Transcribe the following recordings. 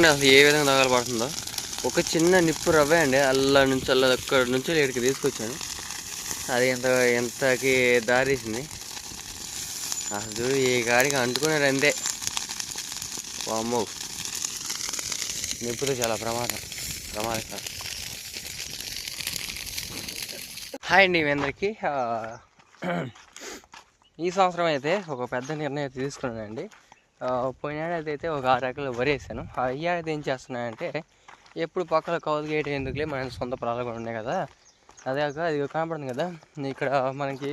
చూడండి అసలు ఏ విధంగా తగలబడుతుందో. ఒక చిన్న నిప్పు రవ్వే అండి అల్ల నుంచి అల్ల అక్కడ నుంచి ఇక్కడికి తీసుకొచ్చాను. అది ఎంత ఎంతకి దారేసింది? అసలు ఈ గాడికి అంటుకున్నారు అంతే. అమ్మో నిప్పుతో చాలా ప్రమాదం ప్రమాదకరం. హాయ్ అండి మీ అందరికీ. ఈ సంవత్సరం అయితే ఒక పెద్ద నిర్ణయం అయితే తీసుకున్నానండి. పోయిన ఏడాది అయితే ఒక ఆరు ఎకరాలు వరి వేసాను. ఆ ఈ ఏడాది ఏం చేస్తున్నానంటే ఎప్పుడు పక్కన కౌలు గేట్ ఎందుకులే మన సొంత పొలాలు కూడా ఉన్నాయి కదా. అదే కాక అది కనపడుతుంది కదా ఇక్కడ మనకి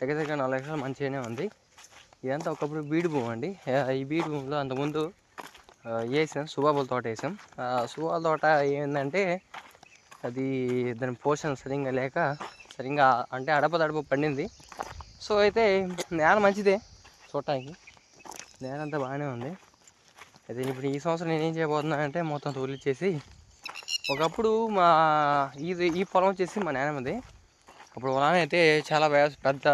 దగ్గర దగ్గర నాలుగు ఎకరాలు మంచిగానే ఉంది. ఇదంతా ఒకప్పుడు బీడు భూమి అండి. ఈ బీడు భూమిలో అంతకుముందు వేసాం సుబాబుల తోట వేసాం. ఆ సుబాబుల తోట ఏంటంటే అది దాని పోషణ సరిగ్గా లేక సరిగ్గా అంటే అడప తడప పండింది. సో అయితే నేల మంచిదే చూడటానికి. నేల అంతా బాగానే ఉంది. అయితే ఇప్పుడు ఈ సంవత్సరం నేను ఏం చేయబోతున్నానంటే మొత్తం తోలిచ్చేసి ఒకప్పుడు మా ఇది ఈ పొలం వచ్చేసి మా నాన్నమ్మది. అప్పుడు పొలం అయితే చాలా వ్యవసాయ పెద్ద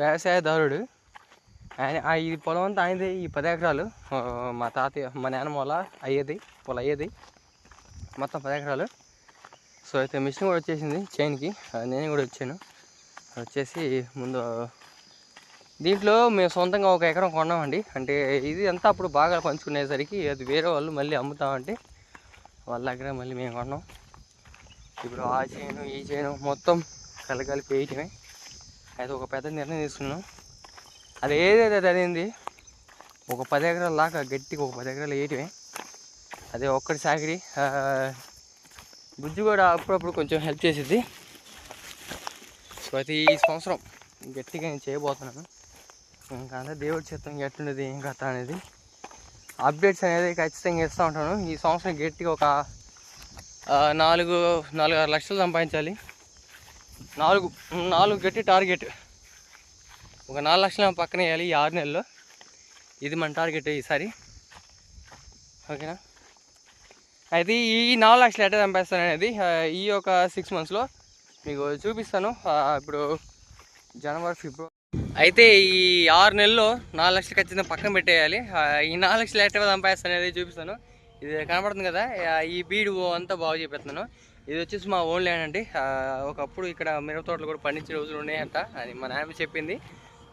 వ్యవసాయదారుడు. ఆయన ఆ ఈ పొలం అంతా ఆయనది ఈ పది ఎకరాలు. మా తాతయ్య మా నాన్నమ్మ వల్ల అయ్యేది పొలం అయ్యేది. మొత్తం పది ఎకరాలు. సో అయితే మిషన్ కూడా వచ్చేసింది చైన్కి నేను కూడా వచ్చాను. వచ్చేసి ముందు దీంట్లో మేము సొంతంగా ఒక ఎకరం కొన్నామండి. అంటే ఇది అంతా అప్పుడు బాగా పంచుకునేసరికి అది వేరే వాళ్ళు మళ్ళీ అమ్ముతామంటే వాళ్ళ దగ్గర మళ్ళీ మేము కొన్నాం. ఇప్పుడు ఆ చేయను ఈ చేయను మొత్తం కలగాలి వేయటమే. అయితే ఒక పెద్ద నిర్ణయం తీసుకున్నాం. అది ఏదైతే అదేంది ఒక పది ఎకరాల లాగా గట్టిగా ఒక పది ఎకరాలు వేయటమే. అదే ఒక్కటి సాగిరి బుజ్జి కూడా అప్పుడప్పుడు కొంచెం హెల్ప్ చేసేది ప్రతి సంవత్సరం గట్టిగా నేను చేయబోతున్నాను. ఇంకా అంతా దేవుడి చిత్తం ఎట్లుండేది ఏం కథ అనేది. అప్డేట్స్ అనేది ఖచ్చితంగా ఇస్తూ ఉంటాను. ఈ సంవత్సరం గట్టిగా ఒక నాలుగు నాలుగు ఆరు లక్షలు సంపాదించాలి. నాలుగు నాలుగు గట్టి టార్గెట్. ఒక నాలుగు లక్షలు పక్కన వేయాలి ఈ ఆరు నెలల్లో. ఇది మన టార్గెట్ ఈసారి. ఓకేనా? అయితే ఈ నాలుగు లక్షలు ఎట్లా సంపాదిస్తాను అనేది ఈ ఒక సిక్స్ మంత్స్లో మీకు చూపిస్తాను. ఇప్పుడు జనవరి ఫిబ్రవరి అయితే ఈ ఆరు నెలల్లో నాలుగు లక్షలు ఖచ్చితంగా పక్కన పెట్టేయాలి. ఈ నాలుగు లక్షలు ఎట్లా సంపాదిస్తాను అనేది చూపిస్తాను. ఇది కనపడుతుంది కదా ఈ బీడు అంతా బాగు చేపిస్తున్నాను. ఇది వచ్చేసి మా ఓన్ ల్యాండ్ అండి. ఒకప్పుడు ఇక్కడ మిరప తోటలు కూడా పండించే రోజులు ఉన్నాయంట. అని మా నాన్న చెప్పింది.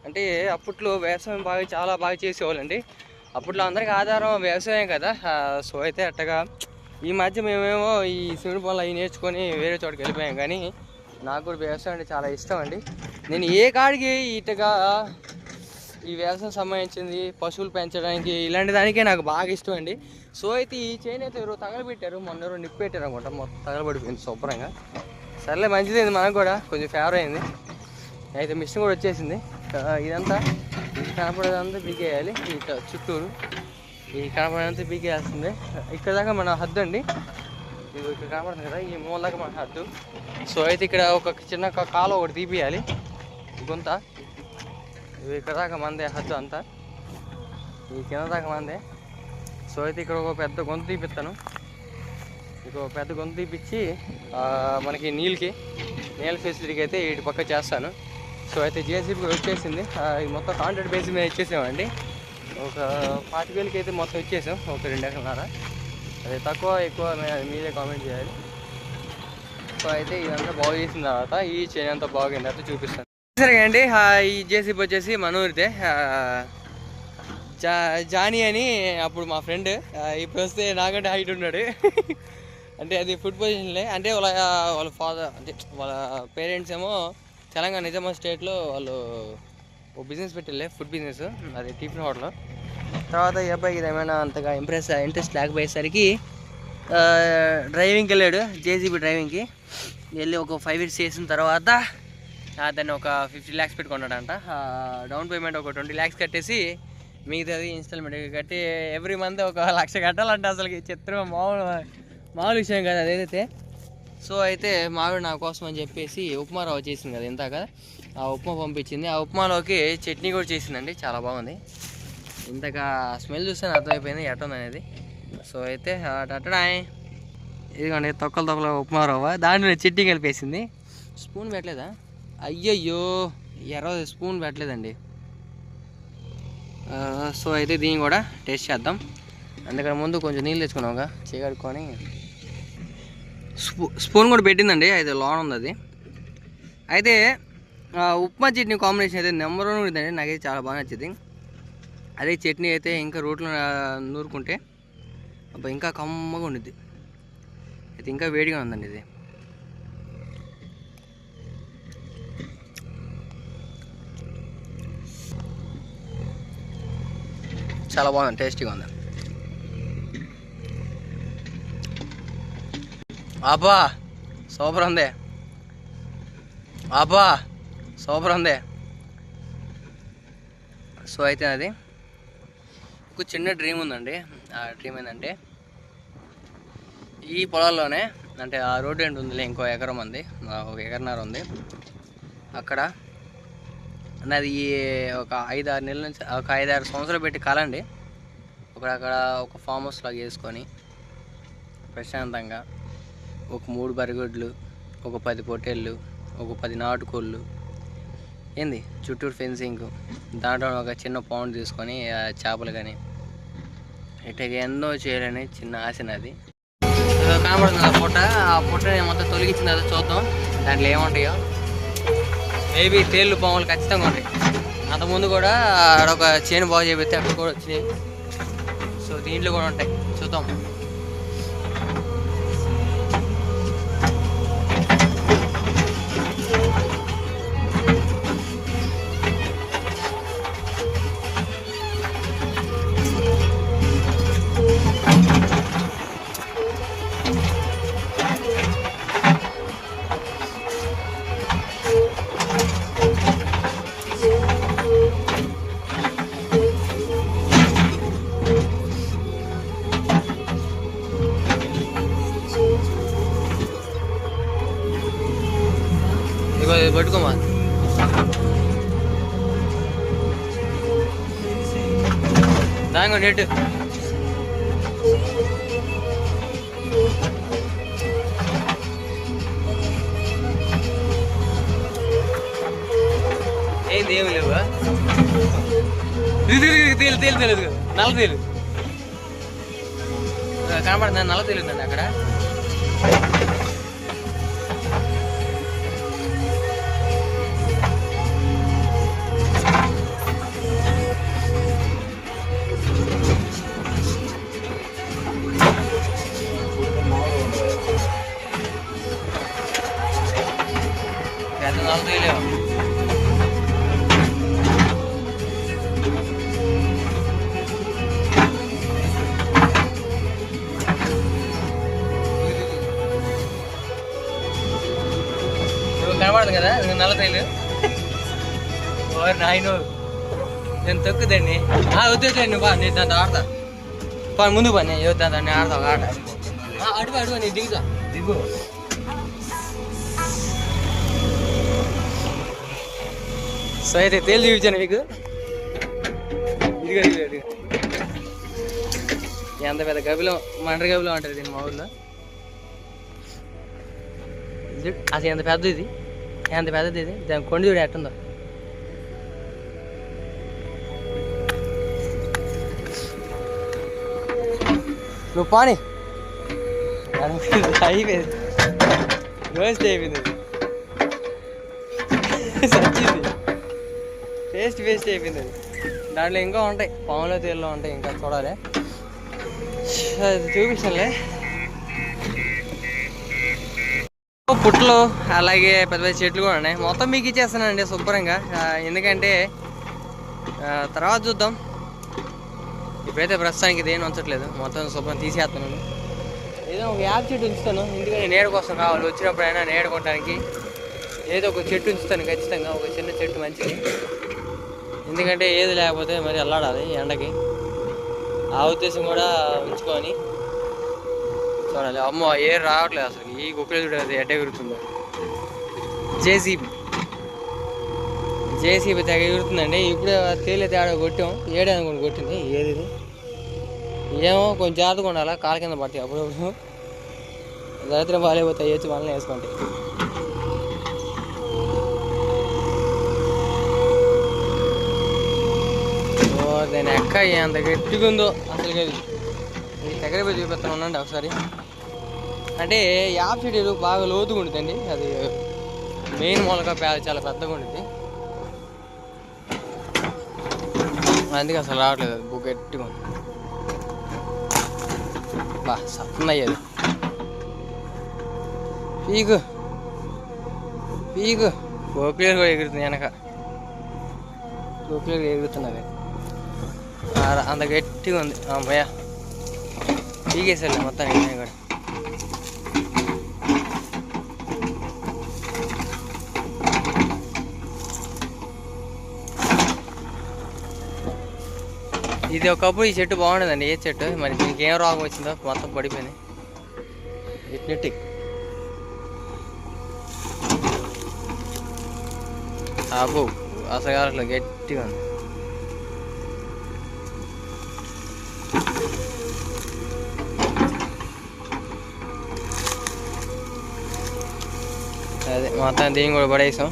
అంటే అప్పట్లో వ్యవసాయం బాగా చాలా బాగా చేసేవాళ్ళండి అప్పట్లో అందరికి ఆధారం వ్యవసాయం కదా. సో అయితే అట్టగా ఈ మధ్య మేమేమో ఈ సిమెంట్ పనులు అవి నేర్చుకొని వేరే చోటుకి వెళ్ళిపోయాం. కానీ నాకు కూడా వ్యవసాయం అంటే చాలా ఇష్టం అండి. నేను ఏ కాడికి ఇటుగా ఈ వ్యవసాయం సంబంధించింది పశువులు పెంచడానికి ఇలాంటి దానికే నాకు బాగా ఇష్టం అండి. సో అయితే ఈ చైన్ అయితే ఎవరో తగలబెట్టారు. మొన్న ఎవరో నిప్పు పెట్టారు అనుకుంటా. మొత్తం తగలబడిపోయింది శుభ్రంగా. సర్లే మంచిదైంది మనకు కూడా. కొంచెం ఫేవర్ అయింది. అయితే మిషన్ కూడా వచ్చేసింది. ఇదంతా ఇది కనపడేదంతా పీకేయాలి ఇట్లా చుట్టూరు ఈ కనపడేదంతా పీకేయాల్సిందే ఇక్కడ దాకా మన హద్దు అండి. ఇది ఇక్కడ కనబడుతుంది కదా ఈ మూలకి మన హద్దు. సో అయితే ఇక్కడ ఒక చిన్న కాలు కాలువ ఒకటి తీపియాలి. గుంత ఇవి ఇక్కడ దాకా మందే హద్దు అంతా. ఈ కింద దాకా మందే. సో అయితే ఇక్కడ ఒక పెద్ద గొంతు తీపిస్తాను. ఇక ఒక పెద్ద గొంతు తీపిచ్చి మనకి నీళ్ళకి నీళ్ళ ఫెసిలిటీకి అయితే ఇటు పక్క చేస్తాను. సో అయితే జేసీబీ వచ్చేసింది. ఇది మొత్తం కాంట్రాక్ట్ బేస్ మీద ఇచ్చేసామండి. ఒక పాతి వేలకి అయితే మొత్తం ఇచ్చేసాం. ఒక రెండు ఎకరాల అదే తక్కువ ఎక్కువ మీదే మీరే కామెంట్ చేయాలి. సో అయితే ఇదంతా బాగు చేసిన తర్వాత ఈ చైన్ అంతా బాగుంది అయితే చూపిస్తాను. సరే అండి ఈ జేసీబీ వచ్చేసి మనూరితే జా జానీ అని అప్పుడు మా ఫ్రెండ్ ఇప్పుడు వస్తే నాకంటే హైట్ ఉన్నాడు. అంటే అది ఫుడ్ పొజిషన్లే అంటే వాళ్ళ వాళ్ళ ఫాదర్ అంటే వాళ్ళ పేరెంట్స్ ఏమో తెలంగాణ నిజామాబాద్ స్టేట్లో వాళ్ళు ఓ బిజినెస్ పెట్టిలే ఫుడ్ బిజినెస్ అది టిఫిన్ హోటల్ తర్వాత ఈ అబ్బాయికి ఏమైనా అంతగా ఇంప్రెస్ ఇంట్రెస్ట్ లేకపోయేసరికి డ్రైవింగ్కి వెళ్ళాడు జేసీబీ డ్రైవింగ్కి వెళ్ళి ఒక ఫైవ్ ఇయర్స్ చేసిన తర్వాత అతన్ని ఒక ఫిఫ్టీ ల్యాక్స్ పెట్టుకున్నాడంట. డౌన్ పేమెంట్ ఒక ట్వంటీ ల్యాక్స్ కట్టేసి మిగతాది ఇన్స్టాల్మెంట్ కట్టి ఎవ్రీ మంత్ ఒక లక్ష కట్టాలంటే అసలు చిత్రం మామూలు మామూలు విషయం కదా అదేదైతే సో అయితే మావిడ నా కోసం అని చెప్పేసి ఉప్మా రవ్వ చేసింది కదా ఇందాక. ఆ ఉప్మా పంపించింది. ఆ ఉప్మాలోకి చట్నీ కూడా చేసిందండి. చాలా బాగుంది. ఇంతక స్మెల్ చూస్తే అర్థమైపోయింది ఎట్టుంది అనేది. సో అయితే అట్టడాయ్ ఇదిగోండి తొక్కలు తొక్కలు ఉప్మా రవ్వ. దాంట్లో చిట్టి కలిపేసింది. స్పూన్ పెట్టలేదా? అయ్యయ్యో ఎర్ర స్పూన్ పెట్టలేదండి. సో అయితే దీన్ని కూడా టేస్ట్ చేద్దాం. అందుకని ముందు కొంచెం నీళ్ళు తెచ్చుకున్నావుగా చీకడుకొని. స్పూ స్పూన్ కూడా పెట్టిందండి అయితే లోన్ ఉంది అది. అయితే ఆ, ఉప్మా చట్నీ కాంబినేషన్ అయితే నెంబర్ వన్ ఉంటుందండి నాకైతే చాలా బాగా నచ్చింది. అదే చట్నీ అయితే ఇంకా రోట్లో నూరుకుంటే అబ్బా ఇంకా కమ్మగా ఉండిద్ది. అయితే ఇంకా వేడిగా ఉందండి ఇది. చాలా బాగుంది టేస్టీగా ఉంది అబ్బా సూపర్ ఉంది. అబ్బా సూపర్ ఉంది. సో అయితే అది ఒక చిన్న డ్రీమ్ ఉందండి. ఆ డ్రీమ్ ఏంటంటే ఈ పొలాల్లోనే అంటే ఆ రోడ్డు ఏంటి ఉందిలే ఇంకో ఎకరం ఉంది. ఒక ఎకరన్నర ఉంది. అక్కడ నాది ఒక ఐదు ఆరు నెలల నుంచి ఒక ఐదు ఆరు సంవత్సరాలు పెట్టి కలండి. ఒక అక్కడ ఒక ఫామ్ హౌస్ లాగా చేసుకొని ప్రశాంతంగా ఒక మూడు బరిగొడ్లు ఒక పది పొట్టేళ్ళు ఒక పది నాటుకోళ్ళు ఏంది? చుట్టూరు ఫెన్సింగ్ దాంట్లో ఒక చిన్న పౌండ్ తీసుకొని చేపలు కానీ ఇట్లా ఎన్నో చేయాలని చిన్న ఆశ నాది. కనబడుతుంది ఆ పుట్ట ఆ పుట్టని మొత్తం తొలగించిన తర్వాత చూద్దాం దాంట్లో ఏముంటాయో. మేబీ తేళ్ళు పాములు ఖచ్చితంగా ఉంటాయి. అంతకుముందు కూడా ఆడ ఒక చేను బాగు చేపిస్తే అక్కడ కూడా వచ్చినాయి. సో దీంట్లో కూడా ఉంటాయి. చూద్దాం. దాంగో నెట్ ఏంది ఏమి లేవా ఇది తేలి తేలి తెలియదు నల్ల తేలు కనపడుతుంది నల్ల తేలిందండి అక్కడ కనబడదు కదా? నల్ల తైలు. ఓరి నాయను. నేను తొక్కుదండి వద్దు నువ్వు బా నేను దాంతో ఆడతా. పా ముందు పని దాంతో దాన్ని ఆడతా ఒక ఆట ఆ, అడుగు అడుగు నీ దిగుతా. దిగు. సో అయితే తేలి చూపించాను మీకు ఇదిగో ఇదిగో ఇదిగో. ఎంత పెద్ద గబిలం మండ్ర గబిలం అంటారు దీని మా ఊళ్ళో అసలు ఎంత పెద్దది ఇది? ఎంత పెద్దది ఇది? దాని కొండ చూడు ఎట్టుందో. నువ్వు పాని. అయిపోయింది. వేస్ట్ అయిపోయింది. సచ్చింది. టేస్ట్ వేస్ట్ అయిపోయింది అది. దాంట్లో ఇంకా ఉంటాయి. పాములో తేల్లో ఉంటాయి ఇంకా చూడాలి. అది చూపించలే పుట్టలు అలాగే పెద్ద పెద్ద చెట్లు కూడా ఉన్నాయి. మొత్తం మీకు ఇచ్చేస్తానండి శుభ్రంగా. ఎందుకంటే తర్వాత చూద్దాం. ఇప్పుడైతే ప్రస్తుతానికి ఇదేం ఉంచట్లేదు. మొత్తం శుభ్రం తీసేస్తున్నాను ఏదో ఒక యాప్ చెట్టు ఉంచుతాను. ఎందుకంటే నేడు కోసం కావాలి. వచ్చినప్పుడైనా నేడుకోవడానికి ఏదో ఒక చెట్టు ఉంచుతాను ఖచ్చితంగా. ఒక చిన్న చెట్టు మంచిది. ఎందుకంటే ఏది లేకపోతే మరి అల్లాడాలి ఎండకి. ఆ ఉద్దేశం కూడా ఉంచుకొని చూడాలి. అమ్మో ఏ రావట్లేదు అసలు ఈ గుక్కలు చూడదు ఎడ్డ ఎగురుతుందో జేసీబీ. జేసీబీ తెగ ఎగురుతుందండి. ఇప్పుడే తేలి తేడా కొట్టాం. ఏడే అనుకోండి కొట్టింది. ఏది ఏమో కొంచెం జాగ్రత్తగా ఉండాలి? కాలు కింద పడతాయి అప్పుడప్పుడు. దరిద్రం బాగాలేకపోతే వేసి వాళ్ళని వేసుకోండి. దాని ఎక్క ఎంత గట్టిగా ఉందో? అసలు అది దగ్గర పోయి చూపిస్తాను ఉండండి ఒకసారి. అంటే యాప్ బాగా లోతుగా ఉంటుందండి అది మెయిన్ మొలక పే- చాలా పెద్దగా ఉంటుంది అందుకే అసలు రావట్లేదు అది బుక్ గట్టిగా ఉంది. బా సత్తుంది అయ్యేది. పీకు. పీకు. గోకులేరు కూడా ఎగురుతుంది వెనక. గోకులేరు ఎగురుతున్నది అంత గట్టిగా ఉంది. అమ్మయ్య పీకేసాడు మొత్తం నేను కూడా. ఇది ఒకప్పుడు ఈ చెట్టు బాగుండదండి. ఏ చెట్టు? మరి దీనికి ఏం రోగం వచ్చిందో? మొత్తం పడిపోయింది. ఇట్నెటిక్ అబ్బో అసలు గట్టిగా ఉంది. అదే మొత్తం దీన్ని కూడా పడేసాం.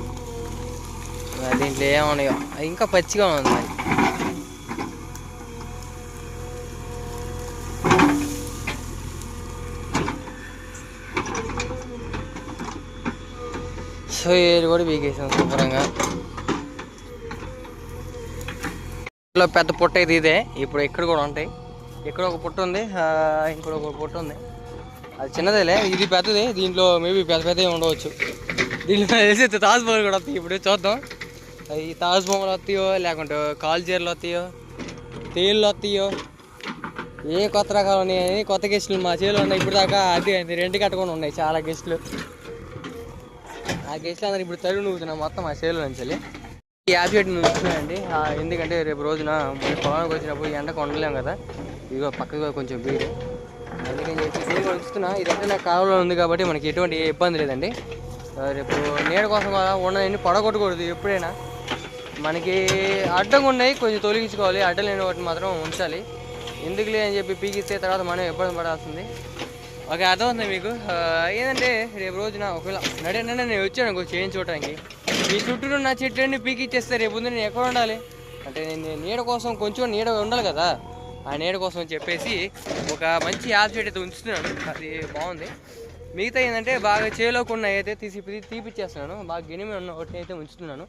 దీంట్లో ఏమన్నాయో? ఇంకా పచ్చిగా ఉంది సో ఏది కూడా బీకేసాం శుభ్రంగా. ఇంట్లో పెద్ద పుట్ట అయితే ఇదే. ఇప్పుడు ఇక్కడ కూడా ఉంటాయి. ఇక్కడ ఒక పుట్ట ఉంది ఇంకొక ఒక పుట్ట ఉంది. అది చిన్నదేలే ఇది పెద్దది. దీంట్లో మేబీ పెద్ద పెద్దవి ఉండవచ్చు. దీంట్లో వేసి తాజ్ బొమ్మలు కూడా వస్తాయి ఇప్పుడు చూద్దాం. ఈ తాజ్ బొమ్మలు వస్తాయో లేకుంటే కాల్చీరలు వస్తాయో తేళ్ళు వస్తాయో ఏ కొత్త రకాలు ఉన్నాయని కొత్త గెస్టులు మా చేలో ఉన్నాయి ఇప్పుడు దాకా అది అది రెండు కట్టుకొని ఉన్నాయి చాలా గెస్టులు ఆ గెస్ట్లు అందరూ ఇప్పుడు తరుగు నూగుతున్నాం మొత్తం ఆ సేల్ నుంచి ఈ యాప్ చెట్టు ఎందుకంటే రేపు రోజున మన పొలానికి వచ్చినప్పుడు ఈ ఎండకు ఉండలేం కదా. ఇదిగో పక్కగా కొంచెం బీడు అందుకని చెప్పి దీన్ని కూడా ఉంచుతున్నా ఇదంటే నాకు కాలంలో ఉంది కాబట్టి మనకి ఎటువంటి ఇబ్బంది లేదండి. రేపు నీడ కోసం ఉండని పడగొట్టకూడదు ఎప్పుడైనా. మనకి అడ్డంగా ఉన్నాయి కొంచెం తొలగించుకోవాలి. అడ్డం లేని వాటిని మాత్రం ఉంచాలి. ఎందుకులే అని చెప్పి పీకిస్తే తర్వాత మనం ఇబ్బంది పడాల్సింది? ఓకే అర్థమవుతుంది మీకు. ఏంటంటే రేపు రోజున ఒకవేళ నడే నేను వచ్చాను ఇంకో చేయించుకోవడానికి ఈ చుట్టూ నా చెట్లన్నీ పీకిచ్చేస్తే రేపు ముందు నేను ఎక్కడ ఉండాలి? అంటే నేను నీడ కోసం కొంచెం నీడ ఉండాలి కదా. ఆ నీడ కోసం చెప్పేసి ఒక మంచి యాప్ చెట్టు అయితే ఉంచుతున్నాను. అది బాగుంది. మిగతా ఏంటంటే బాగా చేలోకి అయితే తీసి తీపిచ్చేస్తున్నాను బాగా గినిమి ఉన్న ఒకటి అయితే ఉంచుతున్నాను.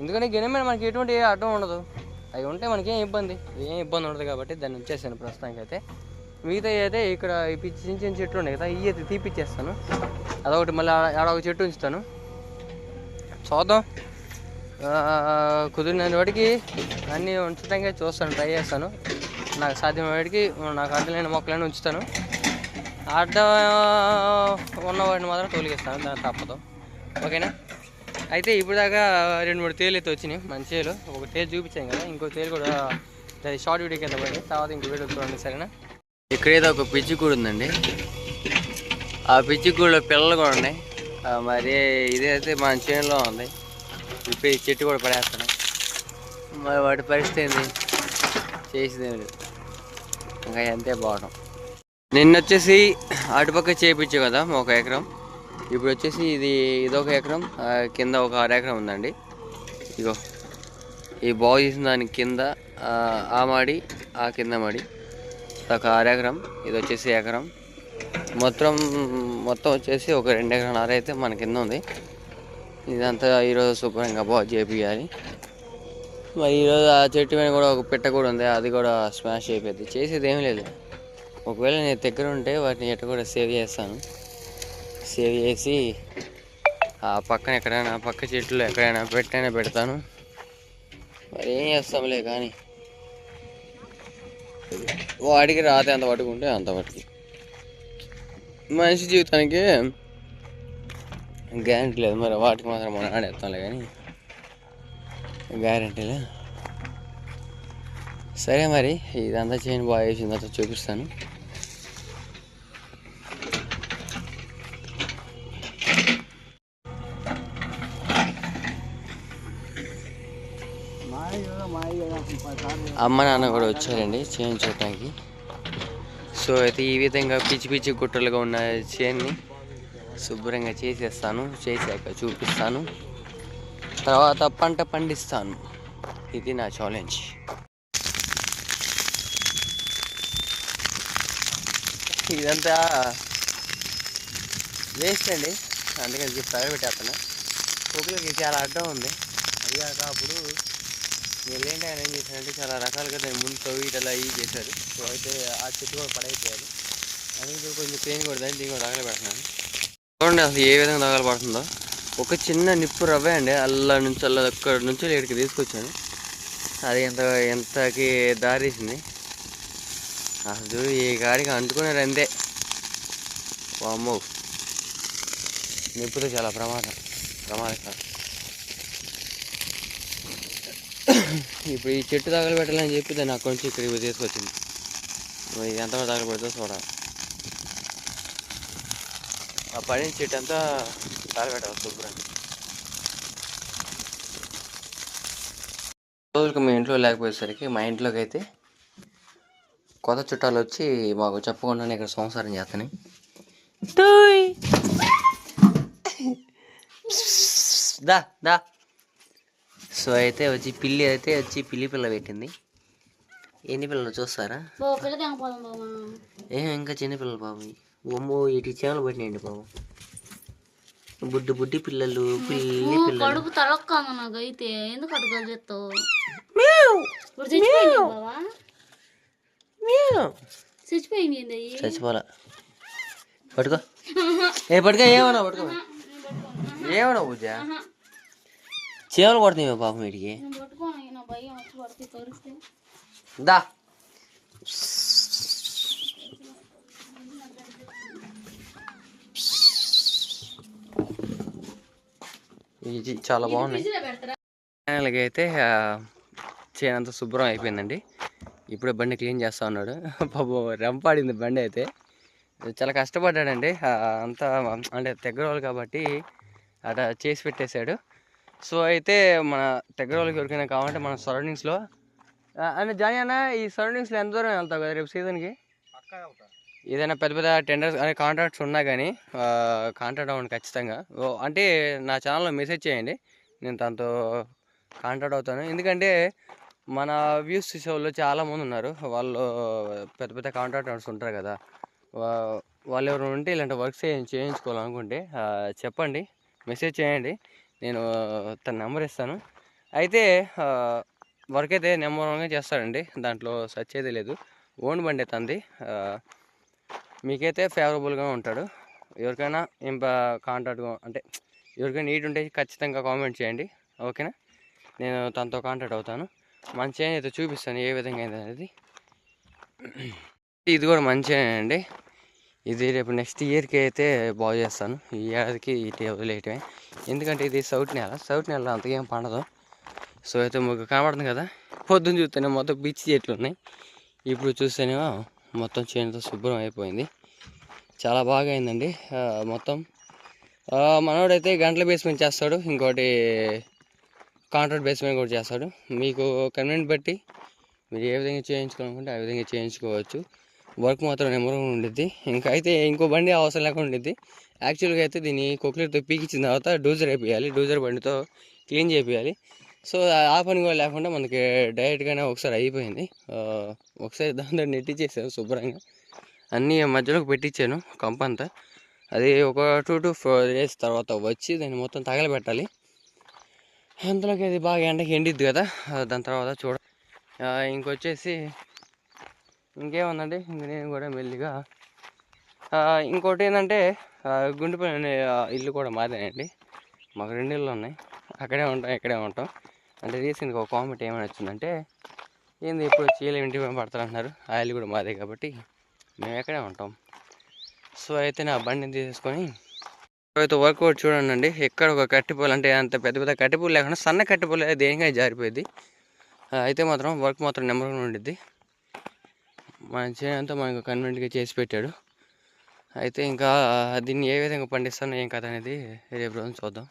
ఎందుకంటే గినిమైన మనకి ఎటువంటి అడ్డం ఉండదు. అవి ఉంటే మనకేం ఇబ్బంది? ఏం ఇబ్బంది ఉండదు కాబట్టి దాన్ని ఉంచేసాను ప్రస్తుతానికి అయితే మిగతా అయితే ఇక్కడ ఈ పిచ్చి చిన్న చిన్న చెట్లు ఉన్నాయి కదా ఇవి అయితే తీపిచ్చేస్తాను. అదొకటి మళ్ళీ ఆడ ఒక చెట్టు ఉంచుతాను. చూద్దాం. కుదిరినంత కుదిరిన వాడికి అన్నీ ఉంచడానికి చూస్తాను ట్రై చేస్తాను. నాకు సాధ్యమైన వాడికి నాకు అర్థం లేని మొక్కలన్నీ ఉంచుతాను. అడ్డ ఉన్నవాడిని మాత్రం తోలికిస్తాను. దాని తప్పదు. ఓకేనా? అయితే ఇప్పుడు దాకా రెండు మూడు తేలు అయితే వచ్చినాయి. మంచి తేలు. ఒక తేలు చూపించాం కదా. ఇంకో తేలు కూడా అది షార్ట్ వీడియో కింద తర్వాత ఇంకో వీడియో చూడండి సరేనా? ఇక్కడైతే ఒక పిచ్చి కూడా ఉందండి. ఆ పిచ్చి కూడలో పిల్లలు కూడా ఉన్నాయి. మరి ఇదైతే మన చేనులో ఉంది. ఇప్పుడు చెట్టు కూడా పడేస్తాను. మరి వాటి పరిస్థితి ఏంది? చేసేదేం లేదు. ఇంకా అంతే బాగుంటాం. నిన్న వచ్చేసి అటుపక్క చేయించు కదా ఒక ఎకరం. ఇప్పుడు వచ్చేసి ఇది ఇదొక ఎకరం కింద ఒక అర ఎకరం ఉందండి. ఇగో ఈ బాగు చేసిన దాని కింద ఆ, ఆ మాడి ఆ కింద మాడి. ఒక అర ఎకరం ఇది వచ్చేసి ఎకరం. మొత్తం మొత్తం వచ్చేసి ఒక రెండు ఎకరాల అయితే మన కింద ఉంది. ఇదంతా ఈరోజు శుభ్రంగా బాగు చేపియాలి మరి ఈరోజు ఆ చెట్టు మీద కూడా ఒక పెట్ట కూడా ఉంది అది కూడా స్మాష్ అయిపోయింది. చేసేది ఏం లేదు. ఒకవేళ నేను దగ్గర ఉంటే వాటిని ఎట్ట కూడా సేవ్ చేస్తాను. సేవ్ చేసి ఆ పక్కన ఎక్కడైనా పక్క చెట్లు ఎక్కడైనా పెట్టైనా పెడతాను. మరి ఏం చేస్తాంలే కానీ. వాడికి రాతే అంత పట్టుకుంటే అంత పట్టుకు. మనిషి జీవితానికి గ్యారంటీ లేదు. మరి వాటికి మాత్రం మనం ఆడేస్తాంలే కానీ. గ్యారంటీలే సరే మరి ఇదంతా చేయని బాగా చేసిందంతా చూపిస్తాను. అమ్మ నాన్న కూడా వచ్చారండి చేను చూడటానికి సో అయితే ఈ విధంగా పిచ్చి పిచ్చి గుట్టలుగా ఉన్న చేన్ని శుభ్రంగా చేసేస్తాను చేశాక చూపిస్తాను. తర్వాత పంట పండిస్తాను. ఇది నా ఛాలెంజ్ ఇదంతా వేస్ట్ అండి. అందుకని చెప్పి పగల కుక్కలకి చాలా అడ్డం ఉంది. అది కాక అప్పుడు నేను ఏంటి ఆయన ఏం చేశారంటే చాలా రకాలుగా దాని ముందు తవ్వి ఇట్లా ఇవి చేశారు. సో అయితే ఆ చెట్టు కూడా పడైపోయారు. అందుకే కొంచెం పెయిన్ కొడదని దీన్ని కూడా తగల పెడుతున్నాను చూడండి అసలు ఏ విధంగా తగలబడుతుందో. ఒక చిన్న నిప్పు రవ్వే అండి. అల్లా నుంచి అల్ల అక్కడ నుంచి ఇక్కడికి తీసుకొచ్చాను. అది ఎంత ఎంతకి దారేసింది అసలు ఈ గాడికి అంటుకున్నారు అంతే వామ్మో. నిప్పుతో చాలా ప్రమాదం. ప్రమాదకరం. ఇప్పుడు ఈ చెట్టు తగలబెట్టాలని చెప్పి దాన్ని అక్కడి నుంచి ఇక్కడికి తీసుకొచ్చింది. ఇది ఎంతవరకు తగలబెడుతుందో చూడాలి ఆ పడిన చెట్టు అంతా తగలబెట్టాలి శుభ్రంగా. రోజులకు మీ ఇంట్లో లేకపోయేసరికి మా ఇంట్లోకి అయితే కొత్త చుట్టాలు వచ్చి మాకు చెప్పకుండానే ఇక్కడ సంసారం చేస్తాను దా దా. సో అయితే వచ్చి పిల్లి అయితే వచ్చి పిల్లి పిల్ల పెట్టింది. ఎన్ని పిల్లలు చూస్తారా? ఏం ఇంకా చిన్న పిల్లలు బాబు. ఒమ్మో ఇటు చేమలు పట్టినాయండి బాబు. బుడ్డి బుడ్డి పిల్లలు పిల్లి పిల్లలు. కడుపు తలక్కాంది నాకు అయితే ఎందుకు చేస్తావు? ఇప్పుడు చచ్చిపోయింది? చచ్చిపోలా పట్టుకో. ఏ పట్టుకో ఏమన్నా పట్టుకో. ఏమన్నా పూజ? చీమలు కొడుతున్నాయి పాపం వీటికి దా. ఇది చాలా బాగున్నాయి. ఫైనల్గా అయితే అంతా శుభ్రం అయిపోయిందండి. ఇప్పుడే బండి క్లీన్ చేస్తా ఉన్నాడు. పాపం రెంపాడింది బండి అయితే. చాలా కష్టపడ్డాడండి. అంతా అంటే తెగ్గరోలు కాబట్టి అట్లా చేసి పెట్టేశాడు. సో అయితే మన తెగ్గరోళ్ళకి ఎవరికైనా కావాలంటే మన సరౌండింగ్స్లో అంటే జానీ అన్న ఈ సరౌండింగ్స్లో ఎంత దూరం వెళ్తావు కదా రేపు సీజన్కి ఏదైనా పెద్ద పెద్ద టెండర్స్ అనే కాంట్రాక్ట్స్ ఉన్నా కానీ కాంట్రాక్ట్ అవ్వండి ఖచ్చితంగా. ఓ, అంటే నా ఛానల్లో మెసేజ్ చేయండి. నేను తనతో కాంటాక్ట్ అవుతాను. ఎందుకంటే మన వ్యూస్ చూసేవాళ్ళు చాలామంది ఉన్నారు. వాళ్ళు పెద్ద పెద్ద కాంట్రాక్టర్స్ ఉంటారు కదా. వా- వాళ్ళు ఎవరు ఉంటే ఇలాంటి వర్క్స్ చేయించుకోవాలనుకుంటే చెప్పండి. మెసేజ్ చేయండి. నేను తన నెంబర్ ఇస్తాను. అయితే వర్క్ అయితే నెంబర్ వన్గా చేస్తాడండి. దాంట్లో సచ్ అయితే లేదు. ఓన్ బండి తంది మీకైతే ఫేవరబుల్గా ఉంటాడు. ఎవరికైనా ఇంప కాంటాక్ట్ అంటే ఎవరికైనా నీట్ ఉంటే ఖచ్చితంగా కామెంట్ చేయండి. ఓకేనా? నేను తనతో కాంటాక్ట్ అవుతాను. మంచి అయితే చూపిస్తాను ఏ విధంగా అయింది అనేది ఇది కూడా మంచిగా అండి. ఇది రేపు నెక్స్ట్ ఇయర్కి అయితే బాగు చేస్తాను. ఈ ఏడాదికి ఇటు వదిలేయటమే. ఎందుకంటే ఇది సౌట్ నెల. సౌట్ నెల అంతకేం పండదు. సో అయితే మీకు కనబడుతుంది కదా. పొద్దున్న చూస్తేనే మొత్తం బీచ్ చెట్లు ఉన్నాయి. ఇప్పుడు చూస్తేనేమో మొత్తం చేనుతో శుభ్రం అయిపోయింది. చాలా బాగా అయిందండి. మొత్తం. మనోడైతే గంటల బేస్మెంట్ చేస్తాడు. ఇంకోటి కాంట్రాక్ట్ బేస్మెంట్ కూడా చేస్తాడు. మీకు కన్వీనియంట్ బట్టి మీరు ఏ విధంగా చేయించుకోవాలనుకుంటే ఆ విధంగా చేయించుకోవచ్చు. వర్క్ మాత్రం నెంబర్ ఉండిద్ది. ఇంకా అయితే ఇంకో బండి అవసరం లేకుండా ఉండిద్ది. యాక్చువల్గా అయితే దీన్ని కొక్లెట్తో పీకిచ్చిన తర్వాత డోజర్ అయిపోయాలి. డోజర్ బండితో క్లీన్ చేయాలి సో ఆ పని కూడా లేకుండా మనకి డైరెక్ట్గానే ఒకసారి అయిపోయింది. ఒకసారి దాంతో నెట్టించేసాను శుభ్రంగా. అన్నీ మధ్యలోకి పెట్టించాను కంప అంతా అది ఒక టూ టు ఫోర్ డేస్ తర్వాత వచ్చి దాన్ని మొత్తం తగలబెట్టాలి. అంతలోకి అది బాగా ఎండకి ఎండిద్ది కదా. దాని తర్వాత చూడ ఇంకొచ్చేసి ఇంకేముందండి? ఇంక నేను కూడా మెల్లిగా ఇంకోటి ఏంటంటే గుండెపల్లి అనే ఇల్లు కూడా మాదేనండి మాకు రెండు ఇళ్ళు ఉన్నాయి. అక్కడే ఉంటాం ఇక్కడే ఉంటాం. అంటే రీసెంట్గా ఒక కామెంట్ ఏమైనా వచ్చిందంటే ఏంది ఇప్పుడు చీల ఇంటికి పడతారు అంటున్నారు ఆ ఇల్లు కూడా మాదే కాబట్టి మేము ఎక్కడే ఉంటాం. సో అయితే నా బండిని తీసేసుకొని అయితే వర్కౌట్ చూడండి అండి. ఎక్కడ ఒక కట్టిపోలు అంటే అంత పెద్ద పెద్ద కట్టిపోలు లేకుండా సన్న కట్టిపోలు దేనికైనా జారిపోయింది అయితే మాత్రం వర్క్ మాత్రం నెంబర్గా ఉండిద్ది. మన చేయంతా మనకు కన్వీనెంట్గా చేసి పెట్టాడు. అయితే ఇంకా దీన్ని ఏ విధంగా పండిస్తానో ఏం కథ అనేది రేపు రోజు చూద్దాం.